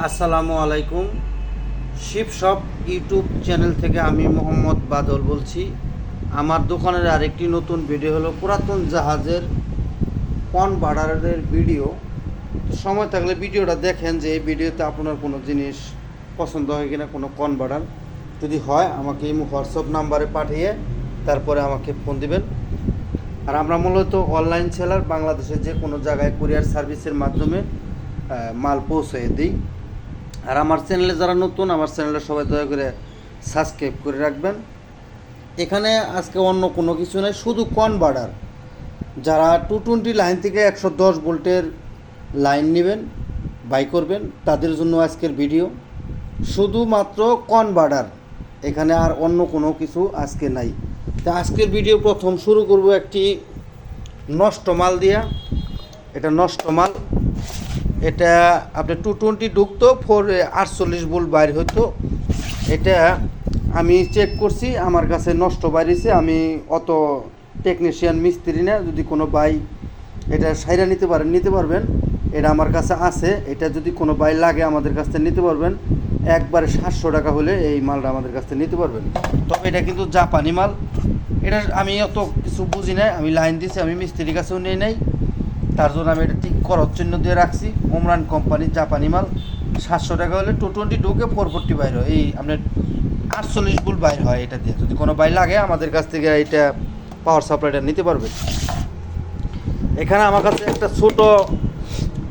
আসসালামু আলাইকুম। Sheep shop YouTube channel থেকে আমি মোহাম্মদ বাদল বলছি। আমার দোকানের আরেকটি নতুন ভিডিও হলো পুরাতন জাহাজের কন বার্ডারের ভিডিও। সময় থাকলে ভিডিওটা দেখেন যে এই ভিডিওতে আপনার কোনো জিনিস পছন্দ হয় কিনা, কোনো কন বার্ডার যদি হয়, আমাকে এই হোয়াটসঅ্যাপ নাম্বারে পাঠিয়ে তারপরে আমাকে ফোন দিবেন। আর আমরা মূলত অনলাইন সেলার বাংলাদেশের যে কোনো জায়গায় কুরিয়ার সার্ভিসের মাধ্যমে মাল পৌঁছে দিই। আর আমার চ্যানেলে যারা নতুন, আমার চ্যানেলে সবাই দয়া করে সাবস্ক্রাইব করে রাখবেন। এখানে আজকে অন্য কোনো কিছু নেই, শুধু কনভার্টার যারা টু টোয়েন্টি লাইন থেকে একশো দশ ভোল্টের লাইন নেবেন বাই করবেন, তাদের জন্য আজকের ভিডিও শুধুমাত্র কনভার্টার এখানে আর অন্য কোনো কিছু আজকে নাই। তা আজকের ভিডিও প্রথম শুরু করব একটি নষ্ট মাল দিয়া। এটা নষ্ট মাল এটা আপনি টু টোয়েন্টি ঢুকতো ফোর আটচল্লিশ ভোল্ট বাইর হতো এটা আমি চেক করছি, আমার কাছে নষ্ট বাইরেছে আমি অত টেকনিশিয়ান মিস্ত্রি না, যদি কোনো বাই এটা সাইরা নিতে পারেন, নিতে পারবেন। এটা আমার কাছে আছে। এটা যদি কোনো বাই লাগে আমাদের কাছ থেকে নিতে পারবেন। একবারে সাতশো টাকা হলে এই মালটা আমাদের কাছ থেকে নিতে পারবেন। তবে এটা কিন্তু জাপানি মাল। এটা আমি অত কিছু বুঝি নাই। আমি লাইন দিছি, আমি মিস্ত্রির কাছেও নিয়ে নেই। তার জন্য আমি এটা ঠিক করার চিহ্ন দিয়ে রাখছি। ওমরান কোম্পানির জাপানি মাল, সাতশো টাকা হলে টু টোয়েন্টি ঢুকে ফোর ফোরটি বাইর হয়। এই আপনার আটচল্লিশ বুল বাইর হয় এটা দিয়ে। যদি কোনো বাইর লাগে, আমাদের কাছ থেকে এটা পাওয়ার সাপ্লাইটা নিতে পারবে। এখানে আমার কাছে একটা ছোট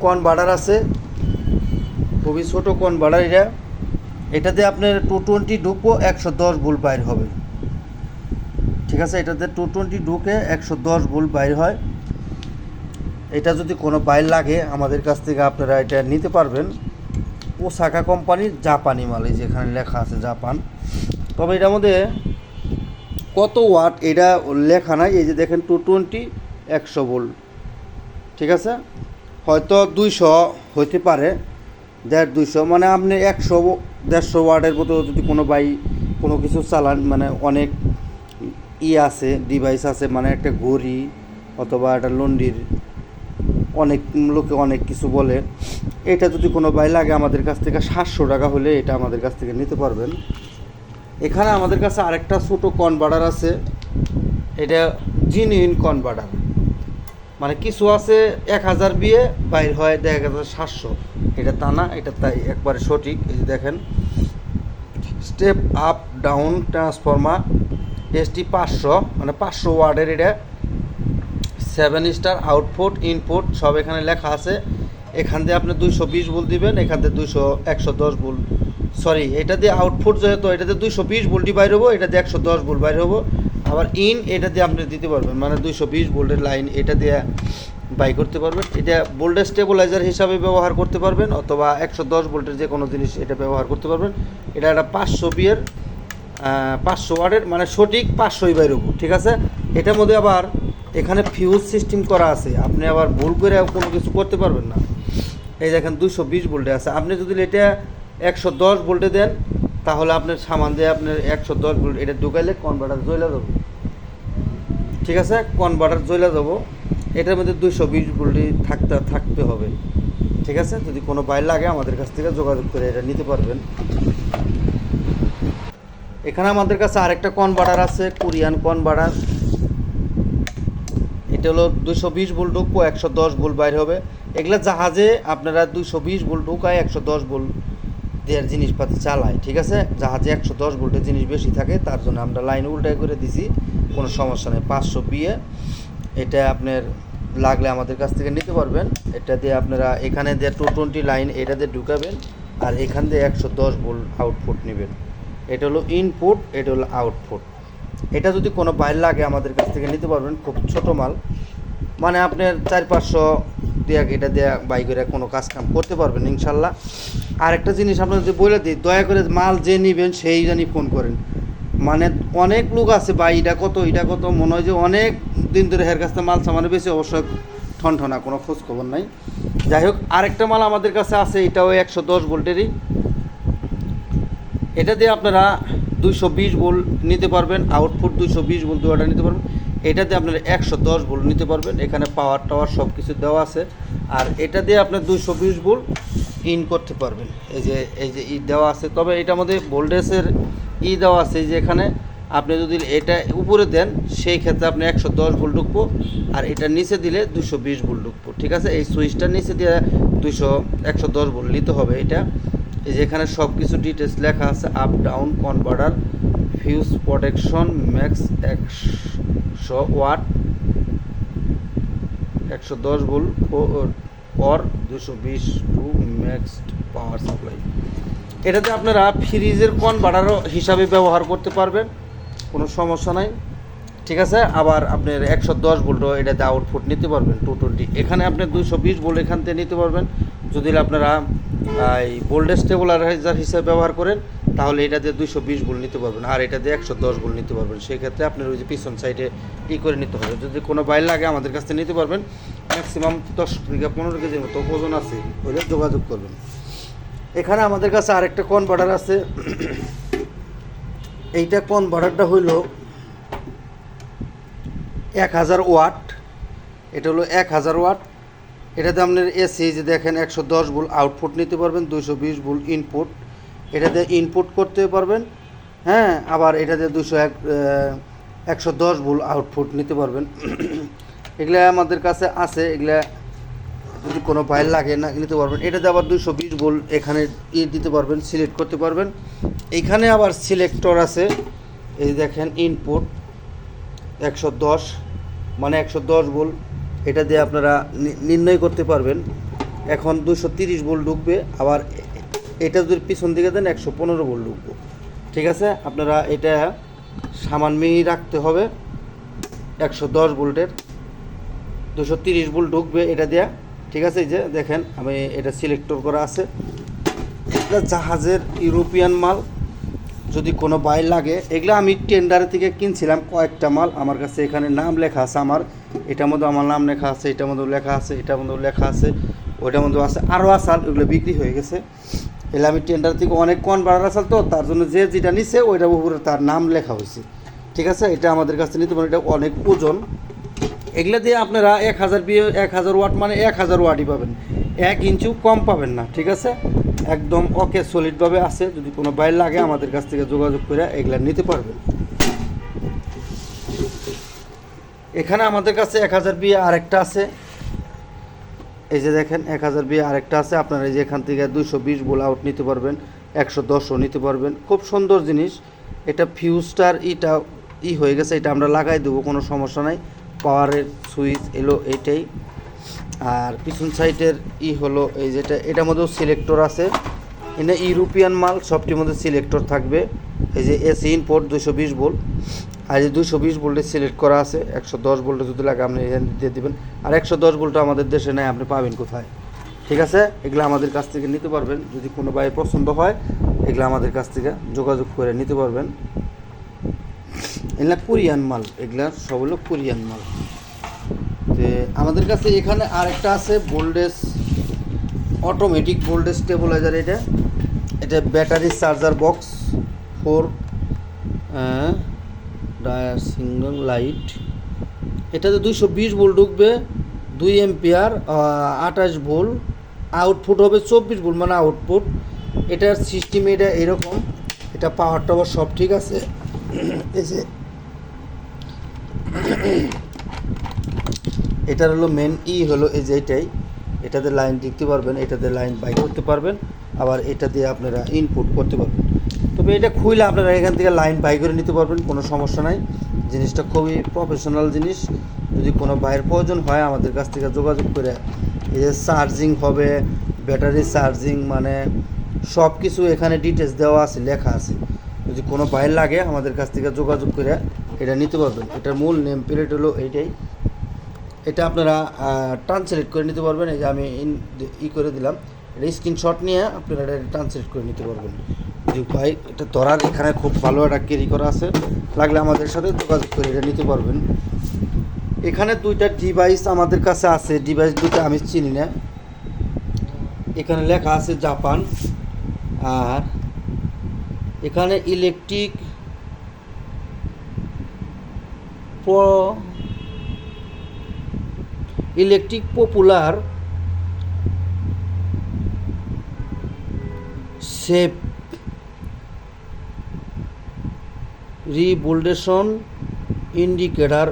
কনভার্টার আছে। খুবই ছোট কনভার্টার এটা। এটাতে আপনার টু টোয়েন্টি ঢুকবো একশো দশ বুল বাইর হবে। ঠিক আছে এটাতে টু টোয়েন্টি ঢুকে একশো দশ বুল বাইর হয়। এটা যদি কোনো বাইর লাগে, আমাদের কাছ থেকে আপনারা এটা নিতে পারবেন। ওসাকা কোম্পানির জাপানি মাল, এই যেখানে লেখা আছে জাপান। তবে এটার মধ্যে কত ওয়াট এটা লেখা নাই, এই যে দেখেন টু টোয়েন্টি একশো ভোল্ট। ঠিক আছে? হয়তো দুইশো হইতে পারে, দেড় দুইশো। মানে আপনি একশো, দেড়শো ওয়াটের মতো যদি কোনো বাই কোনো কিছু চালান মানে অনেক ই আছে, ডিভাইস আছে মানে একটা ঘড়ি অথবা একটা লন্ডির অনেক লোকে অনেক কিছু বলে। এটা যদি কোনো বাই লাগে আমাদের কাছ থেকে, সাতশো টাকা হলে এটা আমাদের কাছ থেকে নিতে পারবেন। এখানে আমাদের কাছে আরেকটা ছোটো কনভার্টার আছে। এটা জিনিউইন কনভার্টার মানে কিছু আছে এক হাজার বিয়ে, বাইর হয় এক হাজার সাতশো। এটা তা না, এটা তাই একবারে সঠিক, এই যে দেখেন। Step up down transformer ST পাঁচশো মানে পাঁচশো ওয়ার্ডের এটা। সেভেন স্টার আউটপুট ইনপুট সব এখানে লেখা আছে। এখান দিয়ে আপনি দুইশো বিশ ভোল্ট দিবেন, এখান থেকে দুইশো একশো দশ ভোল্ট সরি এটা দিয়ে আউটপুট যেহেতু এটাতে দুইশো বিশ ভোল্টই বাইর হব, এটা দিয়ে একশো দশ ভোল্ট বাইর হব। আবার ইন এটা দিয়ে আপনি দিতে পারবেন মানে দুইশো বিশ ভোল্টের লাইন এটা দিয়ে বাই করতে পারবেন। এটা ভোল্টেজ স্টেবিলাইজার হিসাবে ব্যবহার করতে পারবেন, অথবা একশো দশ ভোল্টের যে কোনো জিনিস এটা ব্যবহার করতে পারবেন। এটা একটা পাঁচশো বিয়ের পাঁচশো ওয়ার্ডের মানে সঠিক পাঁচশোই বাইর হব, ঠিক আছে? এটার মধ্যে আবার এখানে ফিউজ সিস্টেম করা আছে। আপনি আবার ভুল করে কোনো কিছু করতে পারবেন না। এই দেখেন দুশো বিশ ভোল্টে আছে। আপনি যদি এটা একশো দশ ভোল্টে দেন, তাহলে আপনার সামান দিয়ে আপনার একশো দশ ভোল্ট এটা ঢুকাইলে কনভার্টার জ্বলে দেবো ঠিক আছে? কনভার্টার জ্বলে দেবো এটার মধ্যে দুশো বিশ ভোল্টই থাকতে থাকতে হবে। ঠিক আছে? যদি কোনো বাইর লাগে আমাদের কাছ থেকে যোগাযোগ করে এটা নিতে পারবেন। এখানে আমাদের কাছে আরেকটা কনভার্টার আছে কোরিয়ান কনভার্টার এটা হলো দুশো বিশ ভোল্ট ঢুকবো, একশো দশ ভোল্ট বাইর হবে। এগুলো জাহাজে আপনারা দুশো বিশ ভোল্ট ঢুকায়, একশো দশ ভোল্ট দেওয়ার জিনিসপাতি চালায়, ঠিক আছে? জাহাজে একশো দশ ভোল্টের জিনিস বেশি থাকে, তার জন্য আমরা লাইন উল্টাই করে দিছি, কোনো সমস্যা নেই। পাঁচশো বিয়ে, এটা আপনার লাগলে আমাদের কাছ থেকে নিতে পারবেন। এটা দিয়ে আপনারা এখানে দিয়ে টু টোয়েন্টি লাইন এটা দিয়ে ঢুকাবেন, আর এখান দিয়ে একশো দশ ভোল্ট আউটপুট নেবেন। এটা হলো ইনপুট, এটা হলো আউটপুট। এটা যদি কোনো বাইর লাগে আমাদের কাছ থেকে নিতে পারবেন, খুব ছোট মাল। মানে আপনার চার পাঁচশো দেয়া এটা দেয়া বাই করে কোনো কাজ কাম করতে পারবেন, ইনশাল্লাহ। আর একটা জিনিস আপনার যদি বলে দিই, দয়া করে মাল যে নেবেন সেই জানি ফোন করেন। মানে অনেক লোক আছে বা এটা কত এটা কত, মনে হয় যে অনেক দিন ধরে হের কাছ মাল সামানে বেশি অবশ্যই ঠন ঠনা কোনো খোঁজ খবর নাই। যাই হোক, আরেকটা মাল আমাদের কাছে আছে, এটাও একশো দশ ভোল্টেরই। এটা দিয়ে আপনারা দুইশো বিশ ভোল্ট নিতে পারবেন আউটপুট দুইশো বিশ ভোল্ট দুয়াটা নিতে পারবেন। এটাতে আপনারা একশো দশ ভোল্ট নিতে পারবেন, এখানে পাওয়ার টাওয়ার সব কিছু দেওয়া আছে। আর এটা দিয়ে আপনার দুইশো বিশ ভোল্ট ইন করতে পারবেন। এই যে এই যে ই দেওয়া আছে, তবে এটার মধ্যে ভোল্টেজের ই দেওয়া আছে যে এখানে। আপনি যদি এটা উপরে দেন, সেই ক্ষেত্রে আপনি একশো দশ ভোল্ট ঢুকবো, আর এটা নিচে দিলে দুশো বিশ ভোল্ট ঢুকবো, ঠিক আছে? এই সুইচটা নিচে দিয়ে দুশো একশো দশ ভোল্ট নিতে হবে এটা। এখানে সব কিছু ডিটেলস লেখা আছে up down converter fuse protection max একশো ওয়াট একশো দশ ভোল্ট পর দুশো বিশ টু ম্যাক্স পাওয়ার সাপ্লাই এটাতে আপনারা ফ্রিজের কনভার্টারও হিসাবে ব্যবহার করতে পারবেন, কোনো সমস্যা নাই। ঠিক আছে? আবার আপনার একশো দশ ভোল্টও এটাতে আউটপুট নিতে পারবেন টু টোয়েন্টি এখানে আপনি দুশো বিশ ভোল্ট এখান থেকে নিতে পারবেন। যদি আপনারা এই ভোল্টেজ স্টেবিলাইজার হিসেবে ব্যবহার করেন, তাহলে এটা দিয়ে দুশো বিশ ভোল্ট নিতে পারবেন, আর এটা দিয়ে একশো দশ ভোল্ট নিতে পারবেন। সেক্ষেত্রে আপনার ওই যে পিছন সাইডে ই করে নিতে হবে। যদি কোনো বাইর লাগে, আমাদের কাছ থেকে নিতে পারবেন। ম্যাক্সিমাম দশ থেকে পনেরো কেজির মতো ওজন আছে, ওইটা যোগাযোগ করবেন। এখানে আমাদের কাছে আরেকটা কনভার্টার আছে। এইটা কন কনভার্টারটা হইল এক হাজার ওয়াট। এটা হলো এক হাজার ওয়াট। এটাতে আপনার এসি যে দেখেন, একশো দশ ভোল্ট আউটপুট নিতে পারবেন দুশো বিশ ভোল্ট ইনপুট এটাতে ইনপুট করতে পারবেন হ্যাঁ আবার এটাতে দুশো এক একশো দশ ভোল্ট আউটপুট নিতে পারবেন। এগুলা আমাদের কাছে আছে, এগুলা যদি কোনো ফাইল লাগে না, নিতে পারবেন। এটাতে আবার দুশো বিশ ভোল্ট এখানে ই দিতে পারবেন সিলেক্ট করতে পারবেন। এইখানে আবার সিলেক্টর আছে, এই দেখেন ইনপুট একশো দশ মানে একশো দশ ভোল্ট এটা দিয়ে আপনারা নির্ণয় করতে পারবেন। এখন দুশো তিরিশ ভোল্ট ঢুকবে, আবার এটা যদি পিছন দিকে দেন, একশো পনেরো ভোল্ট ঢুকবো। ঠিক আছে? আপনারা এটা সামান্যই রাখতে হবে, একশো দশ বোল্টের। দুশো তিরিশ ভোল্ট ঢুকবে এটা দেয়া। ঠিক আছে? এই যে দেখেন, আমি এটা সিলেক্টর করা আছে। এটা জাহাজের ইউরোপিয়ান মাল। যদি কোনো বাইর লাগে, এগুলো আমি টেন্ডার থেকে কিনছিলাম কয়েকটা মাল। আমার কাছে এখানে নাম লেখা আছে আমার। এটার মধ্যে আমার নাম লেখা আছে, এটার মধ্যেও লেখা আছে, এটার মধ্যেও লেখা আছে, ওইটার মধ্যেও আছে আরও আসাল ওগুলো বিক্রি হয়ে গেছে। এগুলো আমি টেন্ডার থেকে অনেক কন বাড়ার আসাল তো, তার জন্য যে যেটা নিছে, ওইটার উপরে তার নাম লেখা হয়েছে। ঠিক আছে? এটা আমাদের কাছে নিতে পারেন, এটা অনেক ওজন। এগুলো দিয়ে আপনারা এক হাজার বিয়ে, এক হাজার ওয়াট মানে এক হাজার ওয়াটই পাবেন। এক ইঞ্চু কম পাবেন না, ঠিক আছে? একদম ওকে সলিডভাবে আছে। যদি কোনো বাইর লাগে, আমাদের কাছ থেকে যোগাযোগ করে এগুলা নিতে পারবেন। এখানে আমাদের কাছে এক হাজার বিয়ে আরেকটা আছে। এই যে দেখেন, এক হাজার বিয়ে আরেকটা আছে। আপনারা এই যে এখান থেকে দুইশো বিশ বোল আউট নিতে পারবেন, একশো দশও নিতে পারবেন। খুব সুন্দর জিনিস। এটা ফিউজটার ইটা ই হয়ে গেছে। এটা আমরা লাগাই দেবো, কোনো সমস্যা নাই। পাওয়ারের সুইচ এলো এইটাই আর পিছন সাইডের ই হলো এই যেটা এটার মধ্যেও সিলেক্টর আছে। এটা ইউরোপিয়ান মাল, সবটির মধ্যে সিলেক্টর থাকবে। এই যে এসি ইনপোর্ট দুশো বিশ ভোল্ট আর এই দুশো বিশ বোল্টে সিলেক্ট করা আছে, একশো দশ বোল্টে যদি লাগে আপনি এখানে দিয়ে দেবেন। আর একশো দশ ভোল্ট আমাদের দেশে নেয় আপনি পাবেন কোথায়? ঠিক আছে? এগুলো আমাদের কাছ থেকে নিতে পারবেন। যদি কোনো ভাই পছন্দ হয়, এগুলো আমাদের কাছ থেকে যোগাযোগ করে নিতে পারবেন। এগুলা কোরিয়ান মাল, এগুলা সব হলো কোরিয়ান মাল। আমাদের কাছে এখানে আরেকটা আছে ভোল্টেজ অটোমেটিক ভোল্টেজ স্টেবিলাইজার এটা। এটা battery charger box, four single light. এটাতে দুইশো বিশ ভোল্ট ঢুকবে, দুই এম্পিয়ার আঠাশ ভোল্ট আউটপুট হবে চব্বিশ ভোল্ট মানে আউটপুট এটার সিস্টেম এটা এরকম, এটা পাওয়ার টাওয়ার সব ঠিক আছে। এই যে এটার হলো মেন ই হলো এই যে এটাই। এটাতে লাইন দেখতে পারবেন, এটাতে লাইন বাই করতে পারবেন। আবার এটা দিয়ে আপনারা ইনপুট করতে পারবেন। তবে এটা খুইলে আপনারা এখান থেকে লাইন বাই করে নিতে পারবেন, কোনো সমস্যা নাই। জিনিসটা খুবই প্রফেশনাল জিনিস। যদি কোনো বাইরের প্রয়োজন হয়, আমাদের কাছ থেকে যোগাযোগ করে এই যে চার্জিং হবে ব্যাটারি চার্জিং মানে সব কিছু এখানে ডিটেলস দেওয়া আছে, লেখা আছে। যদি কোনো বাইর লাগে, আমাদের কাছ থেকে যোগাযোগ করে এটা নিতে পারবেন। এটার মূল নেম প্লেট হলো এইটাই। এটা আপনারা ট্রান্সলেট করে নিতে পারবেন। এই যে আমি ই করে দিলাম। এটা স্ক্রিনশট নিয়ে আপনারা এটা ট্রান্সলেট করে নিতে পারবেন। যে ভাই, এটা ধরার এখানে খুব ভালো একটা ক্যারি করা আছে। লাগলে আমাদের সাথে যোগাযোগ করে এটা নিতে পারবেন। এখানে দুইটা ডিভাইস আমাদের কাছে আছে। ডিভাইস দুটো আমি চিনি না। এখানে লেখা আছে জাপান। আর এখানে ইলেকট্রিক ইলেকট্রিক পপুলার সেফ রিবোল্ডেশন ইন্ডিকেটার,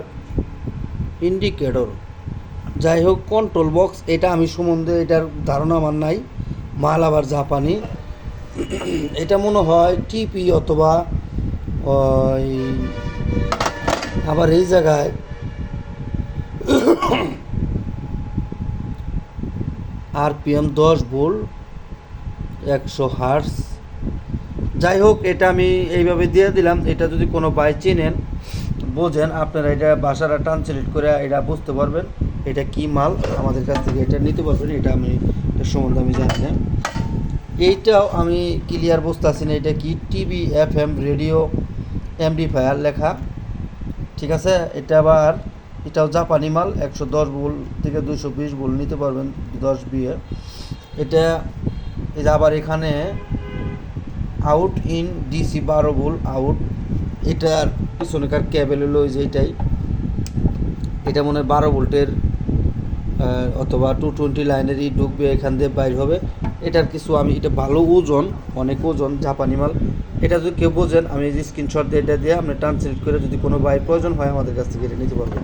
ইন্ডিকেটর। যাই হোক কন্ট্রোল বক্স এটা আমি সম্বন্ধে এটার ধারণা আমার নাই, মাল আবার জাপানি। এটা মনে হয় টিপি অথবা, ওই, আবার এই জায়গায় আরপিএম দশ ভোল্ট, একশো হার্স যাই হোক, এটা আমি এইভাবে দিয়ে দিলাম। এটা যদি কোনো বাই চেনেন, বোঝেন, আপনারা এটা বাসাটা ট্রান্সলেট করে এটা বুঝতে পারবেন, এটা কি মাল, আমাদের কাছ থেকে এটা নিতে পারবেন, এটা আমি এটার সম্বন্ধে আমি জানি না। এইটাও আমি ক্লিয়ার বুঝতে পারছি না, এটা কি TV F M radio modifier লেখা। ঠিক আছে? এটা আবার এটাও জাপানি মাল, একশো দশ বোল থেকে দুশো বিশ বোল নিতে পারবেন দশ বিয়ে। এটা এটা আবার এখানে আউট ইন ডিসি বারো বোল আউট এটার পিছনেকার ক্যাবেল হলো ওই যে এটাই। এটা মনে হয় বারো ভোল্টের অথবা টু টোয়েন্টি লাইনেরই ঢুকবে, এখান দিয়ে বাইর হবে। এটার কিছু আমি, এটা ভালো ওজন, অনেক ওজন, জাপানি মাল। এটা যদি কেউ বোঝেন, আমি যে স্ক্রিনশট দিয়ে, এটা দিয়ে আপনি ট্রান্সলেট করে যদি কোনো বাইর প্রয়োজন হয়, আমাদের কাছ থেকে এটা নিতে পারবেন।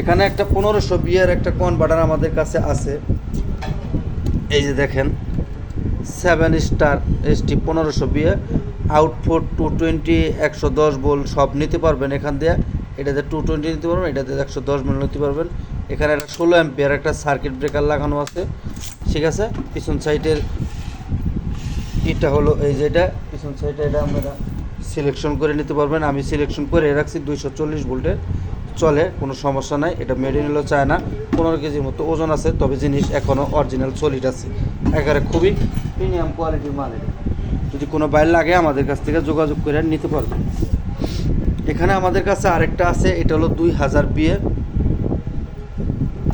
এখানে একটা পনেরোশো বিয়ের একটা কনভার্টার আমাদের কাছে আছে। এই যে দেখেন সেভেন স্টার এসটি পনেরোশো বিয়ে আউটপুট টু টোয়েন্টি একশো দশ বোল সব নিতে পারবেন এখান দিয়ে। এটাতে টু টোয়েন্টি নিতে পারবেন এটাতে একশো দশ বোল নিতে পারবেন। এখানে একটা ষোলো অ্যাম্পিয়ার একটা সার্কিট ব্রেকার লাগানো আছে। ঠিক আছে? পিছন সাইডের এটা হলো এই যে এটা। পিছন সাইডে এটা আপনারা সিলেকশন করে নিতে পারবেন। আমি সিলেকশন করে রাখছি দুইশো চল্লিশ ভোল্টের। চলে, কোনো সমস্যা নাই। এটা মেড ইন চায় না পনেরো কেজির মতো ওজন আছে, তবে জিনিস এখনও অরিজিনাল সলিড আছে। একেবারে খুবই প্রিমিয়াম কোয়ালিটির মাল এটা। যদি কোনো বাইর লাগে, আমাদের কাছ থেকে যোগাযোগ করে নিতে পারবেন। এখানে আমাদের কাছে আরেকটা আছে, এটা হলো দুই হাজার বিয়ে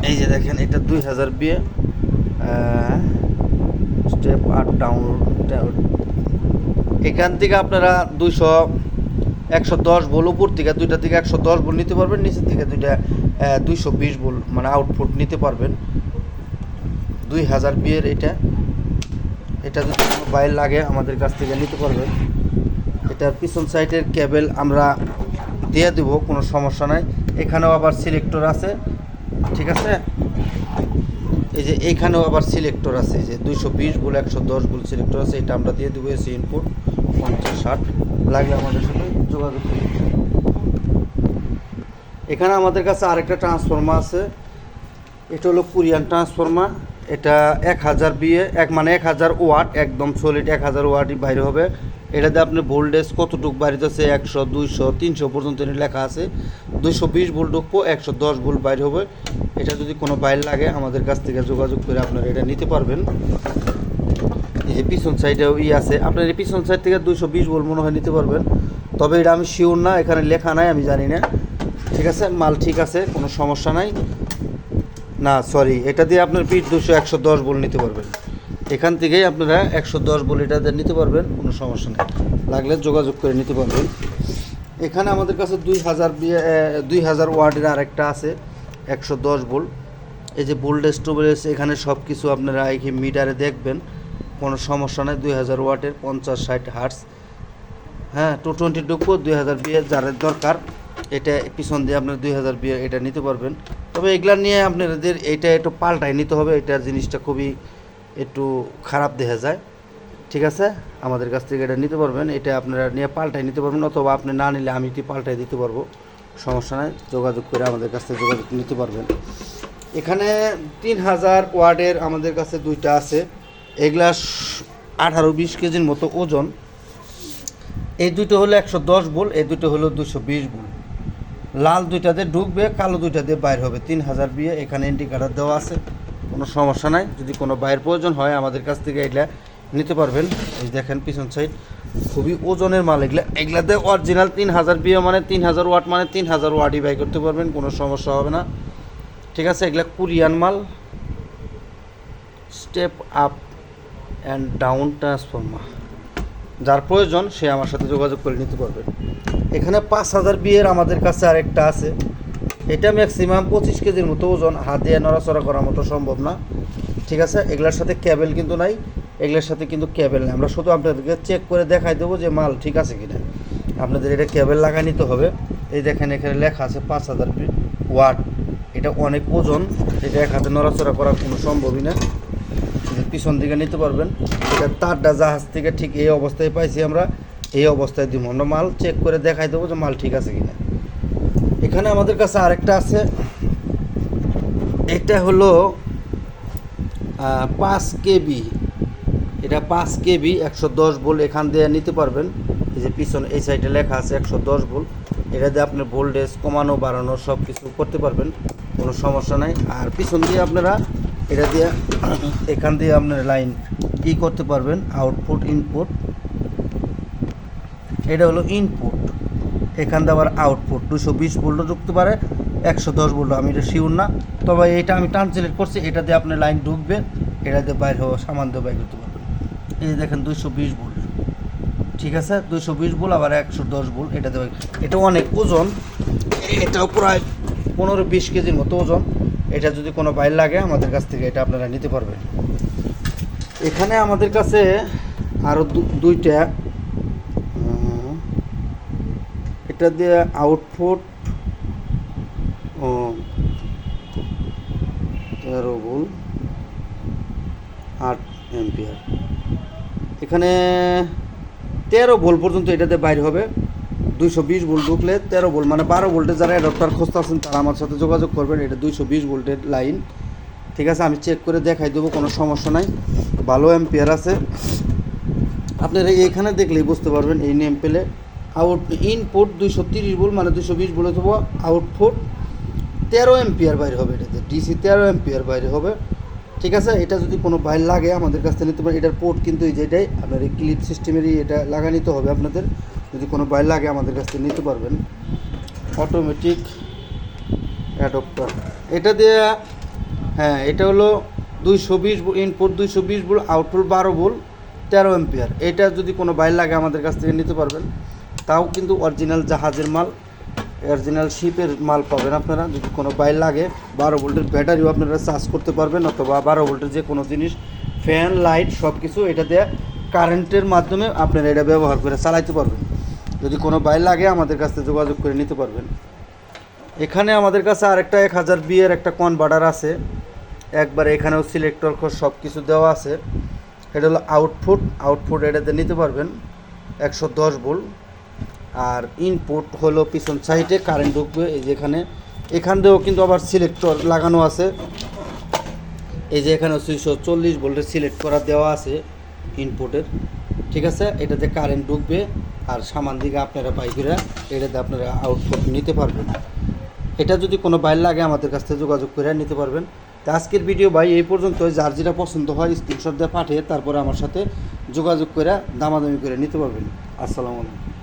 এই যে দেখেন, এটা দুই হাজার বিয়ে স্টেপ আপ ডাউন এখান থেকে আপনারা দুইশো, একশো দশ বল, উপর থেকে দুইটা থেকে একশো দশ বল নিতে পারবেন, নিচের থেকে দুইটা দুইশো বিশ বল মানে আউটপুট নিতে পারবেন। দুই হাজার বিয়ের এটা। এটা যদি কোনো বাইর লাগে, আমাদের কাছ থেকে নিতে পারবেন। এটার পিছন সাইডের কেবল আমরা দিয়ে দেব, কোনো সমস্যা নাই। এখানেও আবার সিলেক্টর আছে। ঠিক আছে? এই যে এইখানেও আবার সিলেক্টর আছে যে দুইশো বিশ বলে একশো দশ বল সিলেক্টর আছে, এটা আমরা দিয়ে দেবো এসি ইনপুট পঞ্চাশ ষাট। লাগলে আমাদের সাথে যোগাযোগ করুন। এখানে আমাদের কাছে আরেকটা ট্রান্সফর্মার আছে, এটা হলো কোরিয়ান ট্রান্সফর্মার এটা এক হাজার বিয়ে এক মানে এক হাজার ওয়াট, একদম সলিড এক হাজার ওয়াটই বাইরে হবে। এটাতে আপনি ভোল্টেজ কতটুকু বাড়িতেছে একশো, দুইশো, তিনশো পর্যন্ত লেখা আছে। দুইশো বিশ ভোল্ট ঢুকবো, একশো দশ ভোল্ট বাইরে হবে। এটা যদি কোনো বাইর লাগে, আমাদের কাছ থেকে যোগাযোগ করে আপনারা এটা নিতে পারবেন। এই পিছন সাইডেও ই আছে। আপনার এই পিছন সাইড থেকে দুইশো বিশ ভোল্ট মনে হয় নিতে পারবেন। তবে এটা আমি শিওর না, এখানে লেখা নাই, আমি জানি না। ঠিক আছে? মাল ঠিক আছে, কোনো সমস্যা নাই। না সরি এটা দিয়ে আপনার পিঠ দুশো একশো দশ বল নিতে পারবেন। এখান থেকেই আপনারা একশো দশ বল এটা দিয়ে নিতে পারবেন, কোনো সমস্যা নেই। লাগলে যোগাযোগ করে নিতে পারবেন। এখানে আমাদের কাছে দুই হাজার দুই হাজার ওয়ার্ডের আরেকটা আছে। একশো দশ বল এই যে ভোল্টেজ টোভেলেজ এখানে সব কিছু আপনারা এই মিটারে দেখবেন, কোনো সমস্যা নেই, দুই হাজার ওয়াটের পঞ্চাশ ষাট হার্টস হ্যাঁ টু টোয়েন্টি ঢুকবো দুই হাজার বিয়ে যার দরকার, এটা পিছন দিয়ে আপনার দুই হাজার বিয়ে এটা নিতে পারবেন। তবে এগুলা নিয়ে আপনাদের এটা একটু পাল্টাই নিতে হবে এটার জিনিসটা খুবই একটু খারাপ দেখা যায়। ঠিক আছে? আমাদের কাছ থেকে এটা নিতে পারবেন, এটা আপনারা নিয়ে পাল্টাই নিতে পারবেন, অথবা আপনি না নিলে আমি এটি পাল্টাই দিতে পারব? সমস্যা নাই, যোগাযোগ করে আমাদের কাছ থেকে যোগাযোগ নিতে পারবেন। এখানে তিন হাজার ওয়ার্ডের আমাদের কাছে দুইটা আছে। এগুলা আঠারো বিশ কেজির মতো ওজন। এই দুটো হলো একশো দশ বোল এই দুটো হলো দুশো বিশ বোল লাল দুইটাতে ঢুকবে, কালো দুইটা দিয়ে বাইর হবে। তিন হাজার বিয়ে এখানে ইন্ডিকেটার দেওয়া আছে। কোনো সমস্যা নাই, যদি কোনো বাইর প্রয়োজন হয় আমাদের কাছ থেকে এগুলা নিতে পারবেন। এই দেখেন পিছন সাইড খুবই ওজনের মাল এগুলা। এগুলাতে অরিজিনাল তিন হাজার বিয়ে মানে তিন হাজার ওয়াট মানে তিন হাজার ওয়াটই বাই করতে পারবেন, কোনো সমস্যা হবে না। ঠিক আছে, এগুলা কোরিয়ান মাল। Step up and down transformer যার প্রয়োজন, সে আমার সাথে যোগাযোগ করে নিতে পারবে। এখানে পাঁচ হাজার বিয়ের আমাদের কাছে আরেকটা আছে। এটা ম্যাক্সিমাম পঁচিশ কেজির মতো ওজন। হাত নড়াচড়া করার মতো সম্ভব না। ঠিক আছে, এগুলোর সাথে ক্যাবেল কিন্তু নাই। এগুলোর সাথে কিন্তু কেবল নেই। আমরা শুধু আপনাদেরকে চেক করে দেখাই দেবো যে মাল ঠিক আছে কি না আপনাদের এটা কেবল লাগা নিতে হবে। এই দেখেন এখানে লেখা আছে পাঁচ হাজার ওয়াট এটা অনেক ওজন। এটা এক হাতে নড়াচড়া করা কোনো সম্ভবই না। পিছন দিকে নিতে পারবেন। এটা তারটা জাহাজ থেকে ঠিক এই অবস্থায় পাইছি আমরা। এই অবস্থায় দিব। আমরা মাল চেক করে দেখাই দেবো যে মাল ঠিক আছে কিনা। এখানে আমাদের কাছে আরেকটা আছে। এটা হলো পাঁচ কেবি এটা পাঁচ কেবি, একশো দশ ভোল্ট এখান দিয়ে নিতে পারবেন। এই যে পিছনে, এই সাইডে লেখা আছে একশো দশ ভোল্ট। এটা দিয়ে আপনার ভোল্টেজ কমানো, বাড়ানো সব কিছু করতে পারবেন, কোনো সমস্যা নাই। আর পিছন দিয়ে আপনারা এটা দিয়ে এখান দিয়ে আপনার লাইন ই করতে পারবেন, আউটপুট, ইনপুট। এটা হলো ইনপুট। এখান দিয়ে আবার আউটপুট, দুশো বিশ ভোল্টও ঢুকতে পারে, একশো দশ ভোল্ট, আমি এটা শিওর না। তবে এটা আমি ট্রান্সলেট করছি, এটা দিয়ে আপনি লাইন ঢুকবে এটা দিয়ে বাইরে হওয়া সামান দিয়ে বাইর করতে পারবেন এই দেখেন দুশো বিশ ভোল্ট ঠিক আছে? দুশো বিশ ভোল্ট আবার একশো দশ ভোল্ট এটা দেবে এটা অনেক ওজন। এটাও প্রায় পনেরো বিশ কেজির মতো ওজন। এটা যদি কোনো বাইর লাগে, আমাদের কাছ থেকে এটা আপনারা নিতে পারবেন। এখানে আমাদের কাছে আরও দুইটা এটা দিয়ে আউটপুট তেরো ভোল্ট আট এম্পিয়ার এখানে তেরো ভোল্ট পর্যন্ত এটাতে বাইর হবে। দুইশো বিশ ভোল্ট ঢুকলে তেরো ভোল্ট মানে বারো ভোল্টে যারা অ্যাডাপ্টার খুঁজতে আছেন তারা আমার সাথে যোগাযোগ করবেন। এটা দুইশো বিশ ভোল্টের লাইন। ঠিক আছে, আমি চেক করে দেখাই দেবো, কোনো সমস্যা নাই। ভালো এম্পিয়ার আছে। আপনারা এইখানে দেখলেই বুঝতে পারবেন, এই নেম পেলে। আউট ইনপুট দুইশো তিরিশ ভোল্ট মানে দুইশো বিশ ভোল্ট দেবো আউটপুট তেরো এম্পিয়ার বাইরে হবে এটাতে। ডিসি তেরো এম্পিয়ার বাইরে হবে। ঠিক আছে? এটা যদি কোনো বাইর লাগে আমাদের কাছ থেকে নিতে পারেন। এটার পোর্ট কিন্তু এই যেটাই আপনার এই ক্লিপ সিস্টেমেরই এটা লাগা নিতে হবে আপনাদের। যদি কোনো বাইর লাগে আমাদের কাছ থেকে নিতে পারবেন। অটোমেটিক অ্যাডপ্টার এটা দিয়ে হ্যাঁ এটা হলো দুইশো বিশ ইনপুট দুইশো বিশ ভোল্ট আউটপুট বারো ভোল্ট, তেরো এম্পিয়ার এটা যদি কোনো বাইর লাগে আমাদের কাছ থেকে নিতে পারবেন। তাও কিন্তু অরিজিনাল জাহাজের মাল। অরিজিনাল শিপের মাল পাবেন আপনারা। যদি কোনো বাইর লাগে, বারো ভোল্টের ব্যাটারিও আপনারা চার্জ করতে পারবেন, অথবা বারো ভোল্টের যে কোনো জিনিস ফ্যান লাইট সব কিছু এটা দিয়ে কারেন্টের মাধ্যমে আপনারা এটা ব্যবহার করে চালাইতে পারবেন। যদি কোনো বাইর লাগে, আমাদের কাছ থেকে যোগাযোগ করে নিতে পারবেন। এখানে আমাদের কাছে আরেকটা এক হাজার বিয়ের একটা কনভার্টার আছে। একবার এখানেও সিলেক্টর খোঁজ সব কিছু দেওয়া আছে। এটা হলো আউটপুট আউটপুট এটাতে নিতে পারবেন। একশো দশ ভোল্ট। আর ইনপুট হলো পিছন সাইডে কারেন্ট ঢুকবে, এই যে এখানে। এখান দিয়েও কিন্তু আবার সিলেক্টর লাগানো আছে। এই যে এখানে দুইশো চল্লিশ ভোল্টের সিলেক্ট করা দেওয়া আছে ইনপুটের ঠিক আছে? এটাতে কারেন্ট ঢুকবে, আর সামান দিকে আপনারা পাইকিরা এটাতে আপনারা আউটপুট নিতে পারবেন। এটা যদি কোনো বাইর লাগে, আমাদের কাছ থেকে যোগাযোগ করে নিতে পারবেন। তো আজকের ভিডিও ভাই, এই পর্যন্ত যার যেটা পছন্দ হয় স্ক্রিনশট দিয়ে পাঠিয়ে তারপরে আমার সাথে যোগাযোগ করে দামাদামি করে নিতে পারবেন। আসসালামু আলাইকুম।